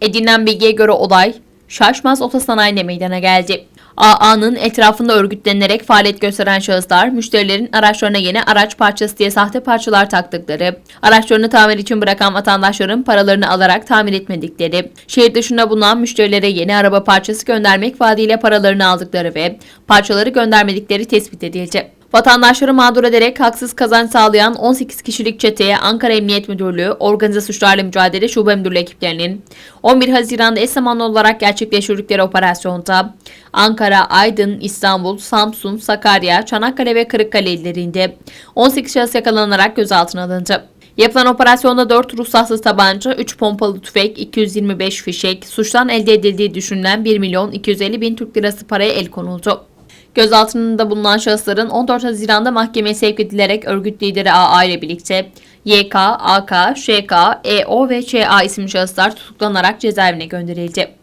Edinilen bilgiye göre olay Şaşmaz Otosanayi'ne meydana geldi. AA'nın etrafında örgütlenerek faaliyet gösteren şahıslar, müşterilerin araçlarına yeni araç parçası diye sahte parçalar taktıkları, araçlarını tamir için bırakan vatandaşların paralarını alarak tamir etmedikleri, şehir dışında bulunan müşterilere yeni araba parçası göndermek vaadiyle paralarını aldıkları ve parçaları göndermedikleri tespit edildi. Vatandaşları mağdur ederek haksız kazanç sağlayan 18 kişilik çeteye Ankara Emniyet Müdürlüğü Organize Suçlarla Mücadele Şube Müdürlüğü ekiplerinin 11 Haziran'da eş zamanlı olarak gerçekleştirdikleri operasyonda Ankara, Aydın, İstanbul, Samsun, Sakarya, Çanakkale ve Kırıkkale illerinde 18 şahıs yakalanarak gözaltına alındı. Yapılan operasyonda 4 ruhsatsız tabanca, 3 pompalı tüfek, 225 fişek, suçtan elde edildiği düşünülen 1 milyon 250 bin Türk lirası paraya el konuldu. Gözaltında bulunan şahısların 14 Haziran'da mahkemeye sevk edilerek örgüt lideri AA ile birlikte YK, AK, ŞK, EO ve ÇA isimli şahıslar tutuklanarak cezaevine gönderildi.